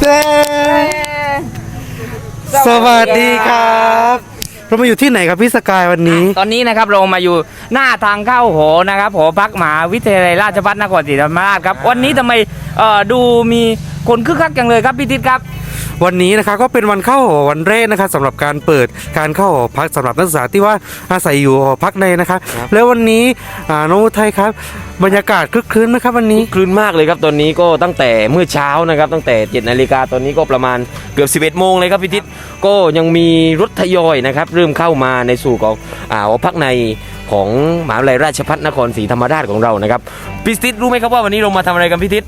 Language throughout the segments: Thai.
เย้สวัสดีครับ เรามาอยู่ที่ไหนครับพี่สกายวันนี้ ตอนนี้นะครับเรามาอยู่หน้าทางเข้าหอนะครับหอพักมหาวิทยาลัยราชภัฏนครศรีธรรมราชครับ วันนี้ทำไมเอ่อดูมี คนคึกคักจังเลยครับพี่ทิศครับวันนี้นะครับก็เป็นวันเข้าหอวันแรกนะครับสำหรับการเปิดการเข้าหอพักสำหรับนักศึกษาที่ว่าอาศัยอยู่หอพักในนะครับแล้ววันนี้อ่าน้องอุทัยครับ บรรยากาศคลึกคลื้นไหมครับวันนี้คลื่นมากเลยครับตอนนี้ก็ตั้งแต่เมื่อเช้านะครับ ตั้งแต่7นาฬิกาตอนนี้ก็ประมาณเกือบ 11โมงเลยครับพี่ทิศก็ยังมีรถทยอยนะครับ เริ่มเข้ามาในสู่ของอ่าหอพักในของมหาวิทยาลัยราชภัฏนครศรีธรรมราชของเรานะครับพี่ทิศรู้ไหมครับว่าวันนี้เรามาทำอะไรกันพี่ทิศ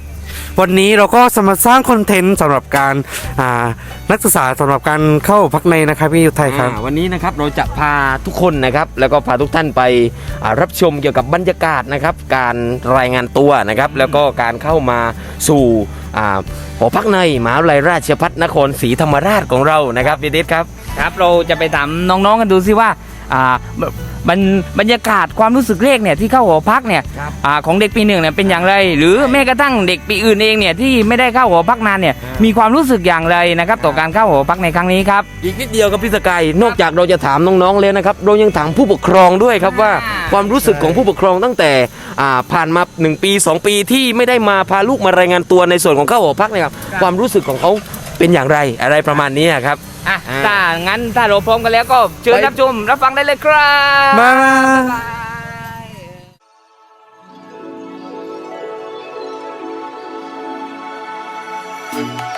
วันนี้เราก็สมาสร้างคอนเทนต์สำหรับการอ่านักศึกษาสำหรับการเข้าหอพักในนะครับพี่อุทัยครับ อ่าวันนี้นะครับเราจะพาทุกคนนะครับ แล้วก็พาทุกท่านไปอ่ารับชมเกี่ยวกับบรรยากาศนะครับ การรายงานตัวนะครับ แล้วก็การเข้ามาสู่อ่าหอพักในมหาวิทยาลัยราชภัฏนครศรีธรรมราชของเรานะครับพี่ทิศครับ ครับเราจะไปถามน้องๆกันดูซิว่าอ่า บรรบรรยากาศความรู้สึกแรกเนี่ยที่เข้าหอพักเนี่ยครับอ่าของเด็กปีหนึ่งเนี่ยเป็นอย่างไร หรือแม้กระทั่งเด็กปีอื่นเองเนี่ยที่ไม่ได้เข้าหอพักนานเนี่ยมีความรู้สึกอย่างไรนะครับต่อการเข้าหอพักในครั้งนี้ครับ อีกนิดเดียวครับพี่สกายนอกจากเราจะถามน้องๆแล้วนะครับเรายังถามผู้ปกครองด้วยครับว่าอ่าความรู้สึกของผู้ปกครองตั้งแต่อ่าผ่านมา 1 ปี 2 ปีที่ไม่ได้มาพาลูกมารายงานตัวในส่วนของเข้าหอพักเนะครับความรู้สึกของเขาเป็นอย่างไรอะไรประมาณนี้ครับ อะอ่า ถ้างั้นถ้าเราพร้อมกันแล้วก็เชิญไปรับชมรับฟังได้เลยครับบ๊ายบาย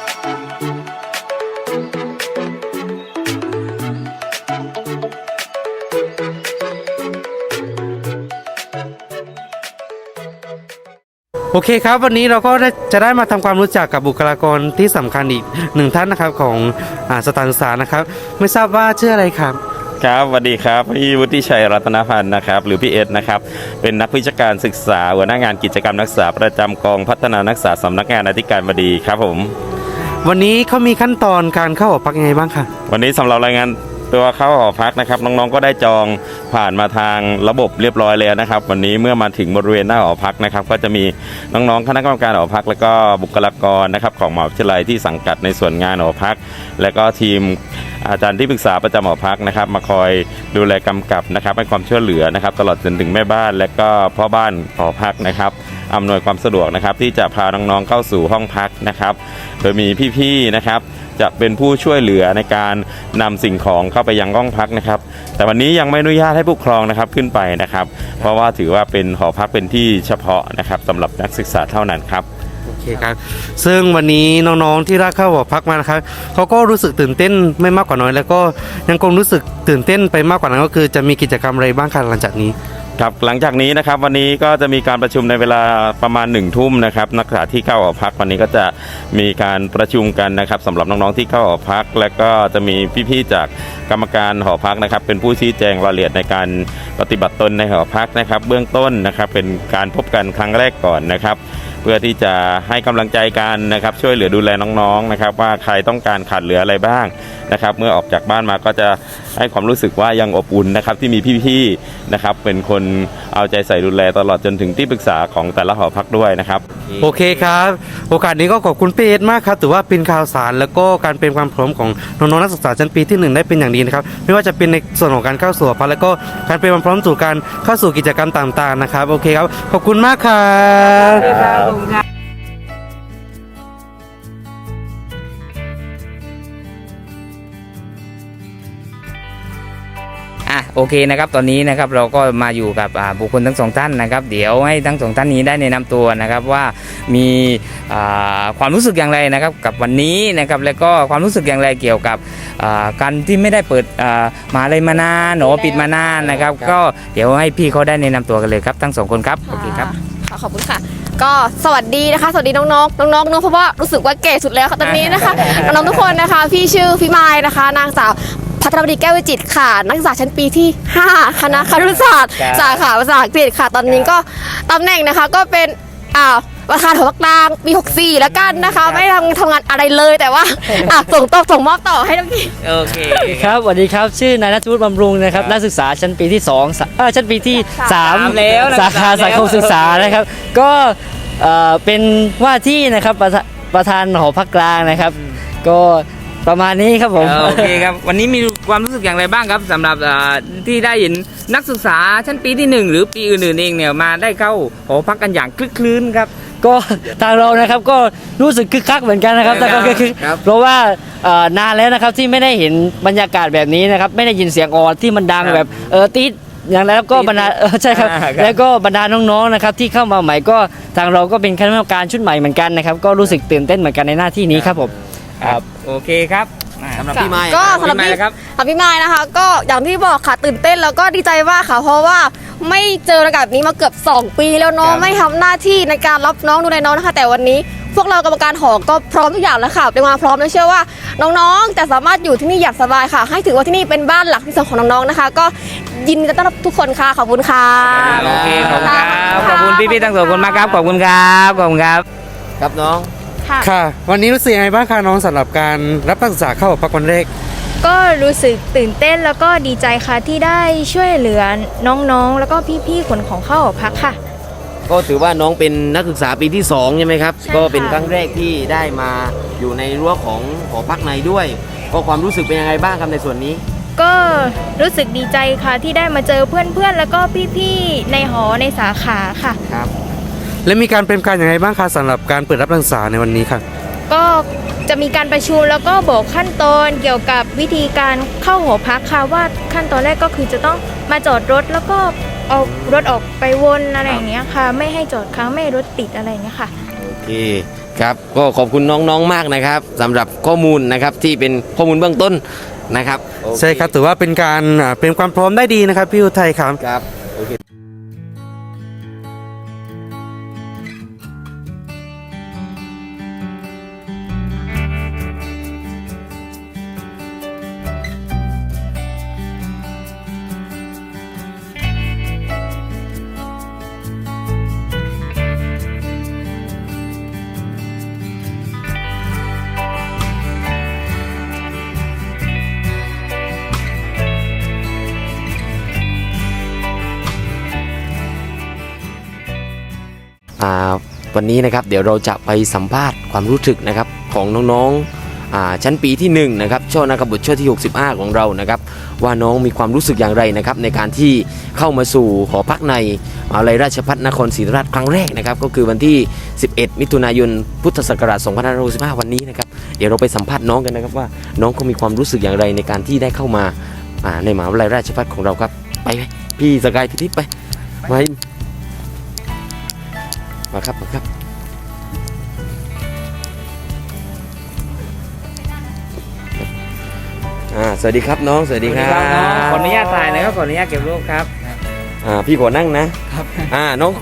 โอเคครับ วันนี้เราก็ได้จะได้มาทำความรู้จักกับบุคลากรที่สำคัญอีกหนึ่งท่านนะครับของอาสถานศึกษานะครับ ไม่ทราบว่าชื่ออะไรครับครับสวัสดีครับพี่วุฒิชัยรัตนพันธ์นะครับ หรือพี่เอสนะครับ เป็นนักวิชาการศึกษาหัวหน้างานกิจกรรมนักศึกษาประจำกองพัฒนานักศึกษาสำนักงานอธิการบดีครับผม วันนี้เขามีขั้นตอนการเข้าหอพักยังไงบ้างคะวันนี้สำหรับรายงาน ตัวเข้าหอพักนะครับน้องๆก็ได้จองผ่านมาทางระบบเรียบร้อยแล้วนะครับ วันนี้เมื่อมาถึงบริเวณหน้าหอพักนะครับ ก็จะมีน้องๆคณะกรรมการหอพัก แล้วก็บุคลากรนะครับของมหาวิทยาลัยที่สังกัดในส่วนงานหอพัก และก็ทีมอาจารย์ที่ปรึกษาประจำหอพักนะครับ มาคอยดูแลกำกับนะครับให้ความช่วยเหลือนะครับ ตลอดจนถึงแม่บ้าน และก็พ่อบ้านหอพักนะครับอำนวยความสะดวกนะครับที่จะพาน้องๆเข้าสู่ห้องพักนะครับ โดยมีพี่ๆนะครับ จะเป็นผู้ช่วยเหลือในการนำสิ่งของเข้าไปยังห้องพักนะครับ แต่วันนี้ยังไม่อนุญาตให้ผู้ปกครองนะครับขึ้นไปนะครับ เพราะว่าถือว่าเป็นหอพักเป็นที่เฉพาะนะครับสำหรับนักศึกษาเท่านั้นครับ โอเคครับ ซึ่งวันนี้น้องๆที่ได้เข้าหอพักมานะครับเขาก็รู้สึกตื่นเต้นไม่มากกว่าน้อย แล้วก็ยังคงรู้สึกตื่นเต้นไปมากกว่านั้นก็คือจะมีกิจกรรมอะไรบ้างคะหลังจากนี้ ครับหลังจากนี้นะครับวันนี้ก็จะมีการประชุมในเวลาประมาณ1นึ่ทุ่มนะครับนักศึกษาที่เข้าหอพักวันนี้ก็จะมีการประชุมกันนะครับสำหรับน้องๆที่เข้าหอพัก และก็จะมีพี่ๆจากกรรมการหอพักนะครับ เป็นผู้ชี้แจงรายละเอียดในการปฏิบัติตนในหอพักนะครับ เบื้องต้นนะครับเป็นการพบกันครั้งแรกก่อนนะครับเพื่อที่จะให้กำลังใจกันนะครับ ช่วยเหลือดูแลน้องๆนะครับ ว่าใครต้องการขาดเหลืออะไรบ้างนะครับ เมื่อออกจากบ้านมาก็จะ ให้ความรู้สึกว่ายังอบอุ่นนะครับที่มีพี่ๆนะครับเป็นคนเอาใจใส่ดูแลตลอดจนถึงที่ปรึกษาของแต่ละหอพักด้วยนะครับ โอเคครับ โอกาสนี้ก็ขอบคุณพี่เอสมากครับถือว่าเป็นข่าวสารแล้วก็การเป็นความพร้อมของน้องๆนักศึกษาชั้นปีที่หนึ่งได้เป็นอย่างดีนะครับไม่ว่าจะเป็นในส่วนของการเข้าสู่หอพักแล้วก็การเป็นความพร้อมสู่การเข้าสู่กิจกรรมต่างๆนะครับโอเคครับขอบคุณมากครับ โอเคนะครับตอนนี้นะครับเราก็มาอยู่กับอ่าบุคคลทั้งสองท่านนะครับ เดี๋ยวให้ทั้งสองท่านนี้ได้แนะนำตัวนะครับว่ามีอ่าความรู้สึกอย่างไรนะครับกับวันนี้นะครับแล้วก็ความรู้สึกอย่างไรเกี่ยวกับอ่าการที่ไม่ได้เปิดอ่ามหาเลยมานานหนอปิดมานานนะครับ ก็เดี๋ยวให้พี่เขาได้แนะนำตัวกันเลยครับทั้งสองคนครับโอเคครับค่ะขอบคุณค่ะก็สวัสดีนะคะ สวัสดีน้องๆน้องๆเนอะเพราะว่ารู้สึกว่าแก่สุดแล้วค่ะตอนนี้นะคะน้องๆทุกคนนะคะ พี่ชื่อพี่ไม้นะคะ นางสาว พัทรบดีแก้ววิจิตรค่ะ นักศึกษาชั้นปีที่ 5 คณะครุศาสตร์ครับสาขาภาษาอังกฤษค่ะ ตอนนี้ก็ตำแหน่งนะคะก็เป็นอ่าประธานหอพักกลางปี64 แล้วกันนะคะ ไม่ทำทำงานอะไรเลยแต่ว่าอะส่งต่อส่งมอบต่อให้น้องพี่โอเค ครับสวัสดีครับชื่อนายนัทวุฒิบำรุงนะครับนักศึกษาชั้นปีที่2สาเอ่อชั้นปีที่สามแล้ว3นะสาขาสามแล้วสังคมศึกษานะครับ ก็เอ่อเป็นว่าที่นะครับประธานประธานหอพักกลางนะครับ ก็ ประมาณนี้ครับผมโอเคครับ วันนี้มีความรู้สึกอย่างไรบ้างครับสำหรับอ่าที่ได้เห็นนักศึกษาชั้นปีที่หนึ่งหรือปีอื่นๆเองเนี่ยมาได้เข้าหอพักกันอย่างคลึกคลื้นครับก็ทางเรานะครับก็รู้สึกคึกคักเหมือนกันนะครับแต่ก็คือครับเพราะว่าเอ่อนานแล้วนะครับที่ไม่ได้เห็นบรรยากาศแบบนี้นะครับไม่ได้ยินเสียงออดที่มันดังครับแบบเออติดอย่างแล้วก็บรรดาเออใช่ครับอ่าครับแล้วก็บรรดาน้องๆนะครับที่เข้ามาใหม่ก็ทางเราก็เป็นคณะกรรมการชุดใหม่เหมือนกันนะครับก็รู้สึกตื่นเต้นเหมือนกันในหน้าที่นี้ครับผม ครับ โอเคครับอ่า สำหรับพี่ไม้ก็สำหรับพี่ไมค์พี่นะครับค่ะพี่ไม้นะคะ ก็อย่างที่บอกค่ะตื่นเต้นแล้วก็ดีใจมากค่ะ เพราะว่าไม่เจอระดับนี้มาเกือบ 2 ปีแล้วเนาะครับ ไม่ทำหน้าที่ในการรับน้องดูแลน้องนะคะ แต่วันนี้พวกเรากรรมการหอก็พร้อมทุกอย่างแล้วค่ะเป็นมาพร้อมและเชื่อว่า น้องๆจะสามารถอยู่ที่นี่อย่างสบายค่ะ ให้ถือว่าที่นี่เป็นบ้านหลักที่สองของน้องๆนะคะ ก็ยินดีต้อนรับทุกคนค่ะขอบคุณค่ะ โอเคขอบคุณครับ ขอบคุณพี่ๆทั้งสองคนมากครับ ขอบคุณครับ ขอบคุณครับ ครับน้อง ค่ะ ค่ะ วันนี้รู้สึกยังไงบ้างคะน้องสำหรับการรับนักศึกษาเข้าหอพักวันแรก ก็รู้สึกตื่นเต้นแล้วก็ดีใจค่ะที่ได้ช่วยเหลือน้องๆ แล้วก็พี่ๆขนของเข้าหอพักค่ะ ก็ถือว่าน้องเป็นนักศึกษาปีที่2ใช่ไหมครับ ใช่ค่ะ ก็เป็นครั้งแรกที่ได้มาอยู่ในรั้วของหอพักในด้วย ก็ความรู้สึกเป็นยังไงบ้างครับในส่วนนี้ ก็รู้สึกดีใจค่ะที่ได้มาเจอเพื่อนๆ แล้วก็พี่ๆ ในหอในสาขาค่ะ ครับ และมีการเตรียมการอย่างไรบ้างคะสำหรับการเปิดรับนักศึกษาในวันนี้ค่ะ ก็จะมีการประชุมแล้วก็บอกขั้นตอนเกี่ยวกับวิธีการเข้าหอพักค่ะว่าขั้นตอนแรกก็คือจะต้องมาจอดรถแล้วก็เอารถออกไปวนอะไรอย่างเงี้ยค่ะ ไม่ให้จอดค้างไม่ให้รถติดอะไรอย่างเงี้ยค่ะ โอเคครับก็ขอบคุณน้องๆมากนะครับสำหรับข้อมูลนะครับที่เป็นข้อมูลเบื้องต้นนะครับโอเใช่ครับถือว่าเป็นการอ่าเตรียมความพร้อมได้ดีนะครับพี่อุทัยครับ ครับ วันนี้นะครับเดี๋ยวเราจะไปสัมภาษณ์ความรู้สึกนะครับของน้องๆชั้นปีที่1นะครับช่อนักบุตรช่อที่ 65 ของเรานะครับว่าน้องมีความรู้สึกอย่างไรนะครับในการที่เข้ามาสู่หอพักในมหาวิทยาลัยราชภัฏนครศรีธรรมราชครั้งแรกนะครับก็คือวันที่ 11 มิถุนายนพุทธศักราช 2565 วันนี้นะครับเดี๋ยวเราไปสัมภาษณ์น้องกันนะครับว่าน้องเขามีความรู้สึกอย่างไรในการที่ได้เข้ามาในมหาวิทยาลัยราชภัฏของเราครับไปไหมพี่สกายพี่ทิพไปไป มาครับมาครับอ่าสวัสดีครับน้องสวัสดีครับขออนุญาตถ่ายนะครับขออนุญาตเก็บรูปครับอ่าพี่ขอนั่งนะครับอ่าน้อง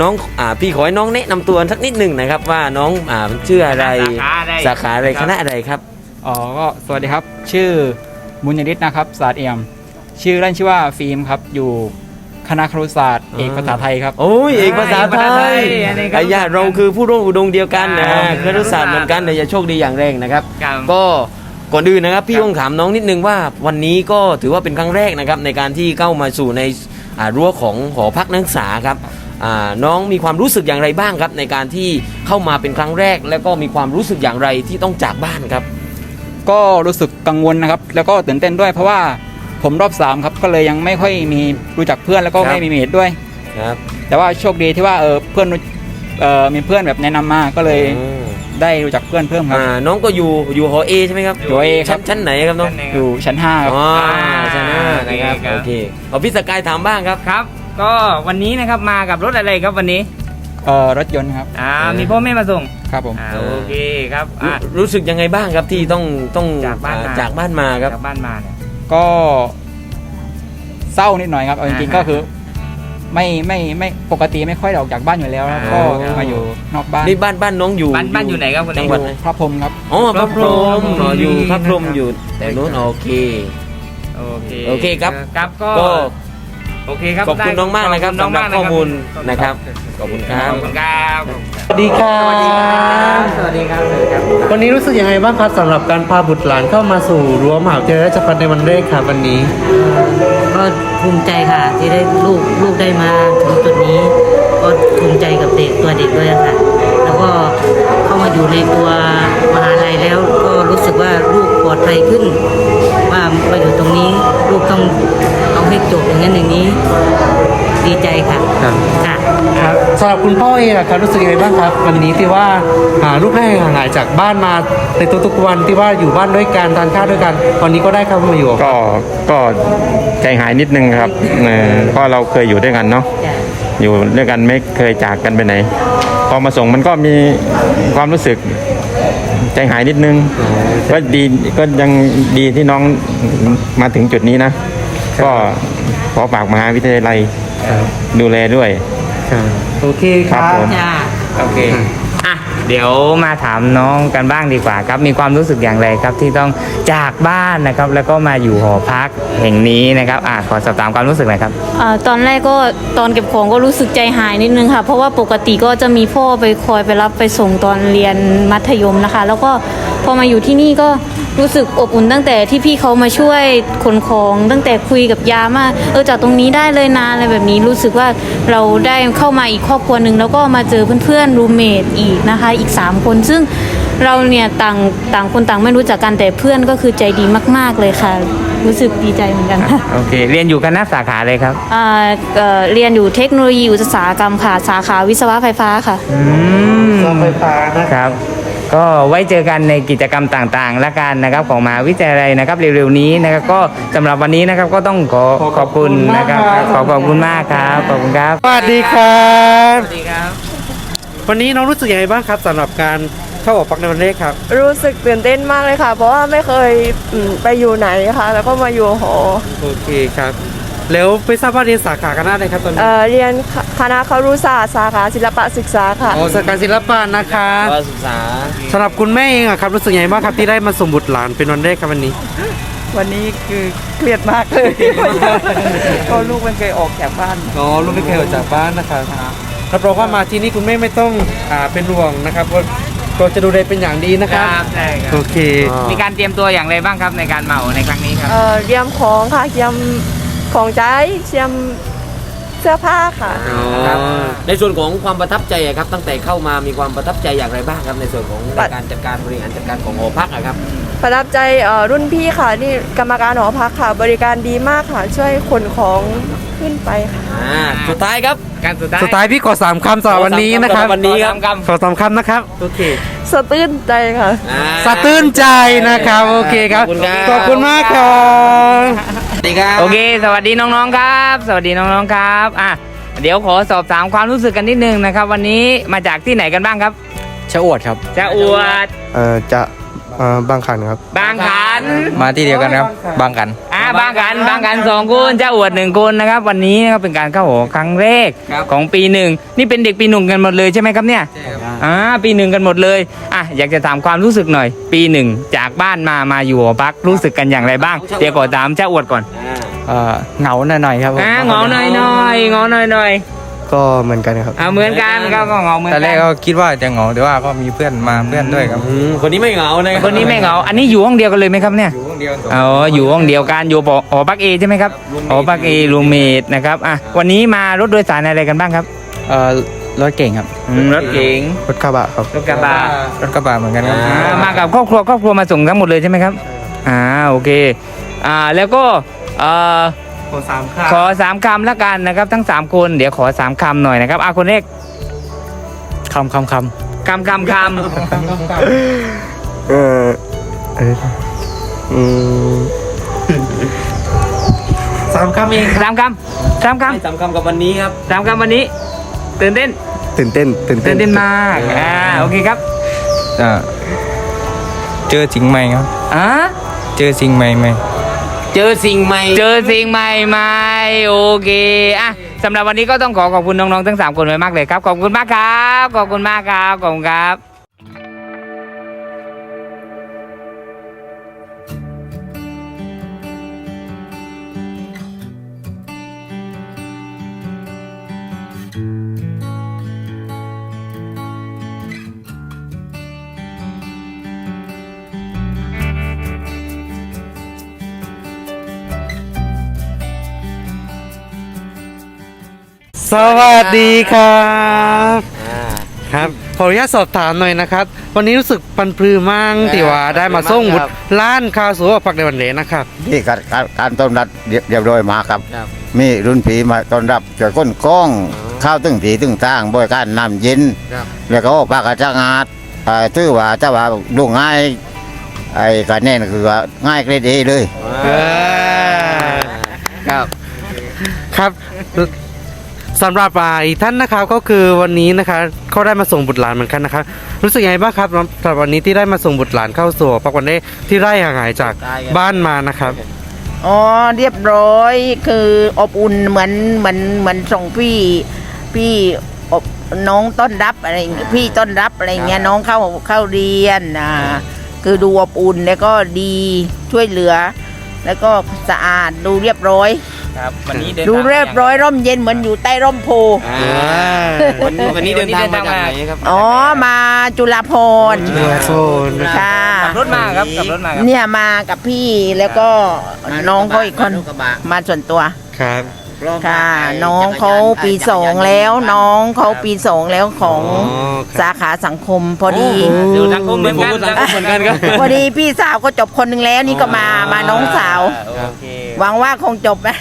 น้องอ่าพี่ขอให้น้องแนะนำตัวสักนิดหนึ่งนะครับ ว่าน้องอ่าชื่ออะไรสาขาอะไรสาขาอะไรครับคณะอะไรครับอ๋อก็สวัสดีครับ ชื่อบุญยฤทธิ์นะครับศาสตร์เอี่ยม ชื่อเล่นชื่อว่าฟิล์มครับอยู่ คณะครุศาสตร์เอกภาษาไทยครับ โอ้ยเอกภาษาไทเอกภาษาไทยยอันนี้ก็ ไอ้ญาติเราคือผู้ร่วมอุดมเดียวกันนะครับครุศาสตร์เหมือนกันแต่อย่าโชคดีอย่างแรงนะครับ ครับ ก็ก่อนอื่นนะครับพี่ครับต้องถามน้องนิดนึงว่าวันนี้ก็ถือว่าเป็นครั้งแรกนะครับในการที่เข้ามาสู่ในอ่ารั้วของหอพักนักศึกษาครับอ่าน้องมีความรู้สึกอย่างไรบ้างครับ ในการที่เข้ามาเป็นครั้งแรก แล้วก็มีความรู้สึกอย่างไรที่ต้องจากบ้านครับ ก็รู้สึกกังวลนะครับ แล้วก็ตื่นเต้นด้วยเพราะว่า ผมรอบสามครับก็เลยยังไม่ค่อยมีรู้จักเพื่อนแล้วก็ครับ ไม่มีเมทด้วย ครับแต่ว่าโชคดีที่ว่าเออเพื่อนรู้เออมีเพื่อนแบบแนะนำมาก็เลยได้รู้จักเพื่อนเพิ่มครับ อ่าน้องก็อยู่อยู่หอเอใช่ไหมครับอยู่ A ครัชั้บนชั้นไหนครับน้องอยู่ ชั้นห้าครับ อ๋อชั้นห้านะครับครับ โอเคเอาพี่สกายถามบ้างครับ ครับ ก็วันนี้นะครับมากับรถอะไรครับวันนี้เออรถยนต์ครับอ่ามีพ่อแม่มาส่งครับผม อ่าโอเคครับอ่ารู้สึกยังไงบ้างครับที่ต้องต้องจากบ้านมาอ่จากบ้านมาครับ จากบ้านมาเนี่ย ก็เศร้านิดหน่อยครับเอาจริงๆอ่าฮะก็คือ ไม่ไม่ไม่ปกติไม่ค่อยได้ออกจากบ้านอยู่แล้วครับอ่าก็มาอยู่นอกบ้านนี่บ้านบ้านน้องอยู่บ้านบ้านอยู่ไหนครับคนจันี้ งหวัดไหนพระพรหมครับ อ๋อพระพรหมพระพรหมอ๋ออยู่พระพรหมนะครับอยู่แต่นู้นโอเค โอเคโอเคครับ ครับก็ ก็ โอเคครับขอบคุณได้น้องมากนะครับขอบณสำหรับน้งข้อมูลากนะครับขอบคุณครับขอบคุณครับสวัสดีครับสวัสดีครับสวัสดีครับวันนี้รู้สึกยังไงบ้างครับสำหรับการพาบุตรหลานเข้ามาสู่รั้วมหาวิทยาลัยราชภัฏในวันแรกครับวันนี้ ก็ภูมิใจค่ะที่ได้ลูกลูกได้มาถึงจุดนี้ สำหรับคุณพ่อเองอะครับรู้สึกยังไงบ้างครับ วันนี้ที่ว่าอ่าลูกได้ห่างหายจากบ้านมาในทุกๆวันที่ว่าอยู่บ้านด้วยกันทานข้าวด้วยกันวันนี้ก็ได้เข้ามาอยู่กับก็ก็ใจหายนิดนึงครับเออเพราะเราเคยอยู่ด้วยกันเนาะอยู่ด้วยกันไม่เคยจากกันไปไหน พอมาส่งมันก็มีความรู้สึกใจหายนิดนึง ก็ดีก็ยังดีที่น้องมาถึงจุดนี้นะ ก็ขอฝากมหาวิทยาลัยครับดูแลด้วยครับ โอเคคครัรับบ ผม จ้า โอเค อะ เดี๋ยวมาถามน้องกันบ้างดีกว่าครับ มีความรู้สึกอย่างไรครับที่ต้องจากบ้านนะครับ แล้วก็มาอยู่หอพักแห่งนี้นะครับ อะ ขอสอบถามความรู้สึกหน่อยครับ อ่าตอนแรกก็ตอนเก็บของก็รู้สึกใจหายนิดนึงค่ะ เพราะว่าปกติก็จะมีพ่อไปคอยไปรับไปส่งตอนเรียนมัธยมนะคะ แล้วก็พอมาอยู่ที่นี่ก็รู้สึกอบอุ่นตั้งแต่ที่พี่เขามาช่วยขนของตั้งแต่คุยกับยามว่าเออจากตรงนี้ได้เลยนะอะไรแบบนี้รู้สึกว่าเราได้เข้ามาอีกครอบครัวหนึ่งแล้วก็มาเจอเพื่อนๆรูเมทอีกนะคะ อีก 3 คนซึ่งเราเนี่ยต่างต่างคนต่างไม่รู้จักกันแต่เพื่อนก็คือใจดีมาก ๆเลยค่ะ รู้สึกดีใจเหมือนกันค่ะโอเค เรียนอยู่คณะสาขาเลยครับอ่าเอ่อเรียนอยู่เทคโนโลยีอุตสาหกรรมค่ะสาขาวิศวะไฟฟ้าค่ะอืมรถไฟฟ้านะครับ ก็ไว้เจอกันในกิจกรรมต่างๆ และกันนะครับของมหาวิทยาลัยนะครับเร็วๆนี้นะครับก็สำหรับวันนี้นะครับก็ต้องขอขอบคุณนะครับขอขอบคุณมากครับขอบคุณครับสวัสดีครับสวัสดีครับ วันนี้น้องรู้สึกยังไงบ้างครับสำหรับการเข้าออกพักในวันแรกครับ รู้สึกตื่นเต้นมากเลยค่ะ เพราะว่าไม่เคยอืมไปอยู่ไหนค่ะ แล้วก็มาอยู่หอ โอเคครับ แล้วไม่ทราบว่าเรียนสาขาคณะอะไรครับตอนนี้เอ่อเรียนคคณะครุศาสตร์สาขาศิลปะศึกษาค่ะโอ้สาขาศิลปะนะคะว่าศึกษาสำหรับคุณแม่เองอะครับรู้สึกยังไงบ้างครับที่ได้มาส่งบุตรหลานเป็นวันแรกครับวันนี้ วันนี้คือเครียดมากเลย ก็ลูกไม่เคยออกจากบ้าน อ๋อลูกไม่เคยออกจากบ้านนะครับรับรองว่ามาที่นี่คุณแม่ไม่ต้องอ่าเป็นห่วงนะครับว่าเราจะดูแลเป็นอย่างดีนะครับได้ครัโอบเคมีการเตรียมตัวอย่างไรบ้างครับในการเหมาในครั้งนี้ครับ เอ่อเตรียมของค่ะเตรียม ของใช้เตรียมเสื้อผ้าค่ะ ครับในส่วนของความประทับใจอะครับตั้งแต่เข้ามามีความประทับใจอย่างไรบ้างครับ ในส่วนของการจัดการบริหารจัดการของหอพักอะครับ ประทับใจเอ่อรุ่นพี่ค่ะนี่กรรมการหอพักค่ะ บริการดีมากค่ะ ช่วยขนของขึ้นไปค่ะ อ่าสุดท้ายครับการสุดท้ายสุดท้ายพี่ขอสามคำสำหรับวันนี้นะครับขอสามคำสำหรับวันนี้ครับขอสามคขอสามคำนะครับ โอเคสะตื้นใจค่ะ อ่า สะตื้นใจนะครับ โอเคครับ ขอบคุณครับ ขอบคุณมากครับ สวัสดีครับำโอเค สวัสดีน้องๆครับ สวัสดีน้องๆครับอะเดี๋ยวขอสอบถามความรู้สึกกันนิดนึงนะครับ วันนี้มาจากที่ไหนกันบ้างครับชะอวดครับจะอวดเอ่อจะเอ่อบางขันครับ บางขันมาที่เดียวกันครับ บางกันอ่า บางขันบางขันสองคนจะอวดหนึ่งคนนะครับ วันนี้นะครับเป็นการเข้าหอครั้งแรกครับของปีหนึ่งนี่เป็นเด็กปีหนึ่งกันหมดเลยใช่ไหมครับเนี่ยอ่าปีหนึ่งกันหมดเลยอะอยากจะถามความรู้สึกหน่อย ปีหนึ่งจากบ้านมามาอยู่หอพักรู้สึกกันอย่างไรบ้างเดี๋ยวขอถามเจ้าอวดก่อน อ่า เอ่อเหงาหน่อยๆครับผม อ่าเหงาหน่อยหน่อยๆเหงาหน่อยหน่อย ก็เหมือนกันครับๆอ่าเหมือนกันก็ก็เหงาเหมือนตอนแรกักนก็คิดว่าจะเหงาแต่ว่าก็มีเพื่อนมาเพื่อนด้วยครับอืมคนนี้ไม่เหงานะครับคนนี้ไม่เหงา อันนี้อยู่ห้องเดียวกันเลยไหมครับเนี่ย อยู่ห้องเดียวอ๋ออยู่ห้องเดียวกันอยู่ปอหอพักเอใช่ไหมครับหอพักเอรูเมดนะครับอะวันนี้มารถโดยสารอะไรกันบ้างครับเอ่อรถเก่งครับอืมรถเก๋งรถกระบะครับ รถกระบะรถกระบะเหมือนกันครับอ่ามากับครอบครัวครอบครัวมาส่งทั้งหมดเลยใช่ไหมครับอ่าโอเคอ่าแล้วก็เอ่อ ขอสามคำขอสามคำละกันนะครับ ทั้งสามคนเดี๋ยวขอสามคำหน่อยนะครับอะคนแรกคำคำคคำคำคเออเอ้ยอืมสามคำเองำสามคำสามคให้สำคัญกับวันนี้ครับำสามคำวันนี้ตื่นเต้นตื่นเต้นตื่นเต้ตื่นนเต้นมากอ่าโอเคครับำอ่าเจอสิ่งใหม่ครับอ่าเจอสิ่งใหม่ใหม่ เจอสิ่งใหม่ เจอสิ่งใหม่ใหม่โอเคอะสำหรับวันนี้ก็ต้องขอขอบคุณน้องๆทั้ง 3 คนไว้มากเลยครับ ขอบคุณมากครับ ขอบคุณมากครับ ขอบคุณครับ สวัสดีครับอ่าครับขออนุญาตสอบถามหน่อยนะครับ วันนี้รู้สึกปันปลือมั่งที่ว่าได้มาส่งบุตรล้านคาสัวปักในวันเหลนะครับนี่การการการต้อนรับเรียบร้อยมากครับครับ มีรุ่นผีมาต้อนรับช่วยก้นกล้องเข้าตึงผีตึงตั้งบริการน้ำเย็นครับแล้วก็ปากกระจังอาดอ่าถือว่าถ้าว่าลูกง่ายไอ้การแน่นคือว่าง่ายเกรดเอเลยครับครับ สำหรับอ่าอีกท่านนะครับก็คือวันนี้นะคะเขาได้มาส่งบุตรหลานเหมือนกันนะครับรู้สึกยังไงบ้างครับสำหรับวันนี้ที่ได้มาส่งบุตรหลานเข้าสู่พักวันได้ที่ไร่ห่างหายจากบ้านมานะครับอ๋อเรียบร้อยคืออบอุ่นเหมือนเหมือนเหมือนส่งพี่พี่อบน้องต้อนรับอะไรอย่างเงี้ยพี่ต้อนรับอะไรอย่างเงี้ยน้องเข้าเข้าเรียนอ่าคือดูอบอุ่นแล้วก็ดีช่วยเหลือ แล้วก็สะอาดดูเรียบร้อย ครับ วันนี้เดินดูทางเรียบร้อยร่มเย็นเหมือนอยู่ใต้ร่มโพวันนี้วันนี้เดินทางมาจากไหนครับอ๋อมาจุฬาภรณ์จุฬาภรณ์ค่ะ ขับรถมาครับขับรถมาครับ เนี่ยมากับพี่แล้วก็น้องเขาอีกคน มาส่วนตัวครับ ค่ะน้องเขาปีสองแล้ว น้องเขาปีสองแล้วของอ๋อครับสาขาสังคมพอดีอยู่ทางกุ้งเหมือนกันผมก็สังคมเหมือนกันครับ พอดีพี่สาวก็จบคนหนึ่งแล้วนี่ก็มามาน้องสาว โอเคหวังว่าคงจบนะ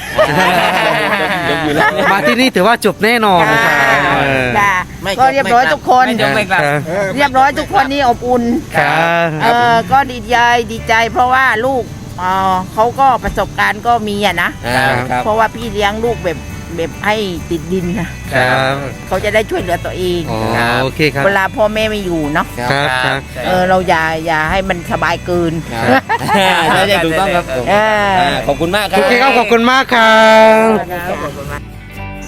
มาที่นี่ถือว่าจบแน่นอนนะครับเออค่ะก็เรียบร้อยทุกคน ไม่จบไม่กลับครับ เรียบร้อยทุกคนนี่อบอุ่น ครับ เออก็ดีใจดีใจเพราะว่าลูกเออเขาก็ประสบการณ์ก็มีอะนะ ครับ เพราะว่าพี่เลี้ยงลูกแบบแบบให้ติดดินนะ ครับเขาจะได้ช่วยเหลือตัวเองอ๋อโอเคครับ เวลาพ่อแม่ไม่อยู่เนาะ ครับครับ เออเราอย่าอย่าให้มันสบายเกิน ใช่ใช่ถูกต้องครับเอออ่าขอบคุณมากครัโอบเคครับขอบคุณมากครับ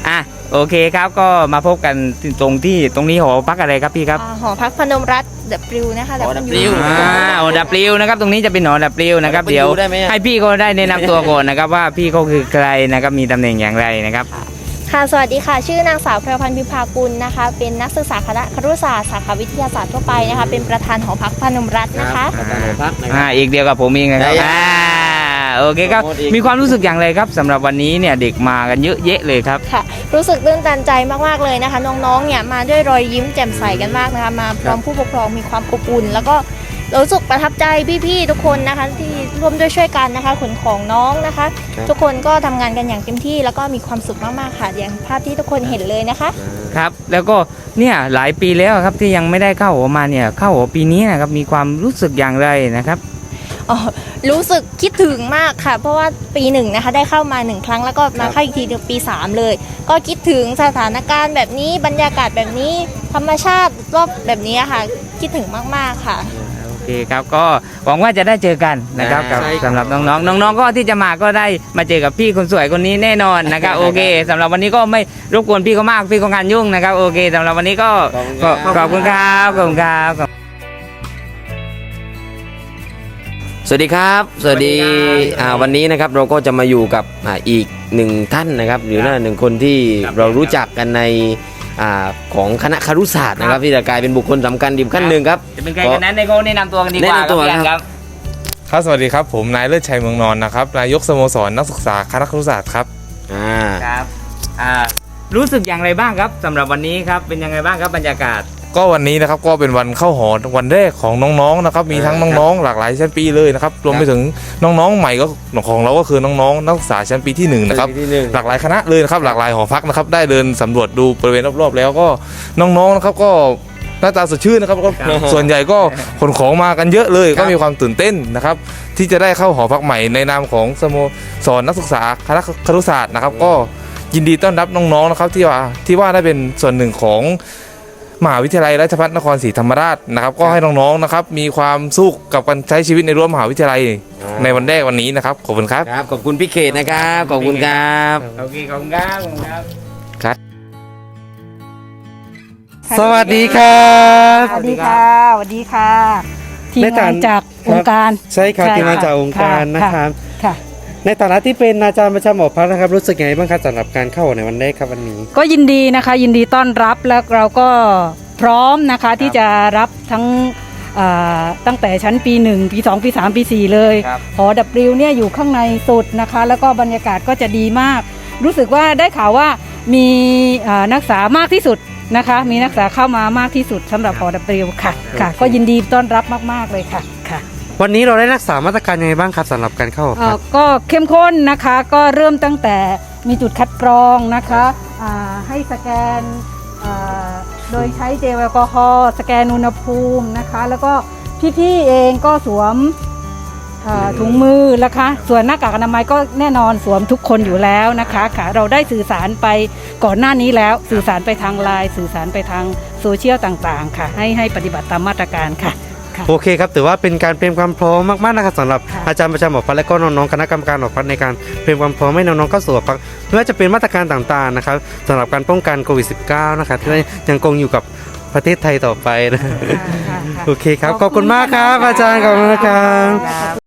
อะโอเคครับก็มาพบกันตรงที่ตรงนี้หอพักอะไรครับพี่ครับ อ่าหอพักพนมรัตน์เดอะปลิวนะคะหอแต่ W อยู่อ่าหอดับปลิวนะครับตรงนี้จะเป็นหอดับปลิวนะครับหอ W เดี๋ยวได้ไหมอะให้พี่ก็ได้แนะนำตัวก่อนนะครับว่าพี่เขาคือใครนะครับมีตำแหน่งอย่างไรนะครับ ค่ะ สวัสดีค่ะ ชื่อนางสาวเพรวพันธ์พิมพากุลนะคะ เป็นนักศึกษาคณะครุศาสตร์สาขาวิทยาศาสตร์ทั่วไปนะคะ เป็นประธานหอพักพนมรัตน์นะคะประธานหอพักนะคอ่ารับ อีกเดียวกับผมเองนะครับได้อ่า โอเคครับโปรโมทอีกมีความรู้สึกอย่างไรครับสำหรับวันนี้เนี่ยเด็กมากันเยอะแยะเลยครับค่ะ รู้สึกตื้นตันใจมากๆเลยนะคะ น้องๆเนี่ยมาด้วยรอยยิ้มแจ่มใสกันมากนะคะ มาพร้อมผู้ปกครองมีความอบอุ่นแล้วก็รู้สึกประทับใจพี่ๆทุกคนนะคะ ที่ร่วมด้วยช่วยกันนะคะขนของน้องนะคะ ทุกคนก็ทำงานกันอย่างเต็มที่ แล้วก็มีความสุขมากๆค่ะ อย่างภาพที่ทุกคนเห็นเลยนะคะครับ แล้วก็เนี่ยหลายปีแล้วครับที่ยังไม่ได้เข้าหอมาเนี่ยเข้าหอปีนี้นะครับมีความรู้สึกอย่างไรนะครับอ๋อ รู้สึกคิดถึงมากค่ะ เพราะว่าปีหนึ่งนะคะได้เข้ามาหนึ่งครั้งแล้วก็มาเข้าอีกทีหนึ่งปีสามเลย ก็คิดถึงสถานการณ์แบบนี้บรรยากาศแบบนี้ธรรมชาติรอบแบบนี้ค่ะ คิดถึงมากๆค่ะโอเคครับก็หวังว่าจะได้เจอกันนะครับกับใช่ครับสำหรับน้องๆน้องๆก็ที่จะมาก็ได้มาเจอกับพี่คนสวยคนนี้แน่นอนนะครับโอเคสำหรับวันนี้ก็ไม่รบกวนพี่เขามากพี่ก็งานยุ่งนะครับโอเคสำหรับวันนี้ก็ก็ขอบคุณครับขอบคุณครับ วัสดีครับ สวัสดีอ่าวันนี้นะครับเราก็จะมาอยู่กับอ่าอีกหนึ่งท่านนะครับ หรือว่าหนึ่งคนที่เรารู้จักกันในอ่าของคณะครุศาสตร์นะครับที่จะกลายเป็นบุคคลสำคัญอีกขั้นหนึ่งครับ จะเป็นใครกันนั้นในก็แนะนำตัวกันดีกว่าแนะนำตัวครับพี่ครับครับ ครับสวัสดีครับผมนายเลิศชัยเมืองนอนนะครับนายกสโมสรนักศึกษาคณะครุศาสตร์ครับ อ่า ครับอ่ารู้สึกอย่างไรบ้างครับสำหรับวันนี้ครับเป็นยังไงบ้างครับบรรยากาศ ก็วันนี้นะครับก็เป็นวันเข้าหอวันแรกของน้องๆนะครับมีทั้งน้องๆ หลากหลายชั้นปีเลยนะครับรวมไปถึงน้องๆใหม่ก็ของเราก็คือน้องๆนักศึกษาชั้นปีที่หนึ่งนะครับปีที่หนึ่งหลากหลายคณะเลยนะครับหลากหลายหอพักนะครับได้เดินสำรวจดูบริเวณรอบๆ แล้วก็น้องๆนะครับก็หน้าตาสดชื่นนะครับก็ครับส่วนใหญ่ก็ขนของมากันเยอะเลยก็มีความตื่นเต้นนะครับ ที่จะได้เข้าหอพักใหม่ในนามของสโมสรนักศึกษาคณะครุศาสตร์นะครับ ก็ยินดีต้อนรับน้องๆนะครับที่ว่าที่ว่าได้เป็นส่วนหนึ่งของ มหาวิทยาลัยราชภัฏนครศรีธรรมราชนะครับก็ให้น้องๆนะครับมีความสุขกับการใช้ชีวิตในรั้วมหาวิทยาลัยในวันแรกวันนี้นะครับขอบคุณครับครับขอบคุณพี่เขตนะครับขอบคุณครับโอเคขอบคุณครับขอบคุณครับครับสวัสดีครับสวัสดีค่ะสวัสดีค่ะทีมในฐางานนจากองค์การใช่ครับใช่ที่มาค่ะจากองค์การค่ะนะครับค่ะ ในฐานะที่เป็นอาจารย์ประจำหอพักนะครับรู้สึกยังไงบ้างครับสำหรับการเข้าในวันแรกครับวันนี้ ก็ยินดีนะคะ ยินดีต้อนรับแล้วเราก็พร้อมนะคะที่จะรับทั้งเอ่อตั้งแต่ชั้นปี 1 ปี 2 ปี 3 ปี 4 เลยครับ หอดับริวเนี่ยอยู่ข้างในสุดนะคะ แล้วก็บรรยากาศก็จะดีมาก รู้สึกว่าได้ข่าวว่ามีเอ่อนักศึกษามากที่สุดนะคะ มีนักศึกษาเข้ามามากที่สุดสำหรับหอดับริวค่ะค่ะ ก็ยินดีต้อนรับมาก ๆ เลยค่ะค่ะ วันนี้เราได้รักษามาตรการยังไงบ้างครับสำหรับการเข้าอเอ่พัอก ก็เข้มข้นนะคะก็เริ่มตั้งแต่มีจุดคัดกรองนะคะอ่าให้สแกนอ่าโดยใช้เจลแอลกอฮอล์สแกนอุณหภูมินะคะ แล้วก็พี่ๆเองก็สวมอ่าถุงมือนะคะ ส่วนหน้ากากอนามัยก็แน่นอนสวมทุกคนอยู่แล้วนะคะค่ะเราได้สื่อสารไปก่อนหน้านี้แล้วสื่อสารไปทางไลน์สื่อสารไปทางโซเชียลต่างๆ ค่ะ ให้ให้ปฏิบัติตามมาตรการค่ะ โอเคครับถือว่าเป็นการเตรียมความพร้อมมากๆนะครับสำหรับอาจารย์ประจำหอพักและก็น้องๆคณะกรรมการหอพักในการเตรียมความพร้อมให้น้องๆเข้าสู่หอพักไม่ว่าจะเป็นมาตรการต่างๆนะครับสำหรับการป้องกันโควิด -19 นะครับที่ยังคงอยู่กับประเทศไทยต่อไปนะโอเคครับขอบคุณมากครับอาจารย์ขอบคุณนะครับ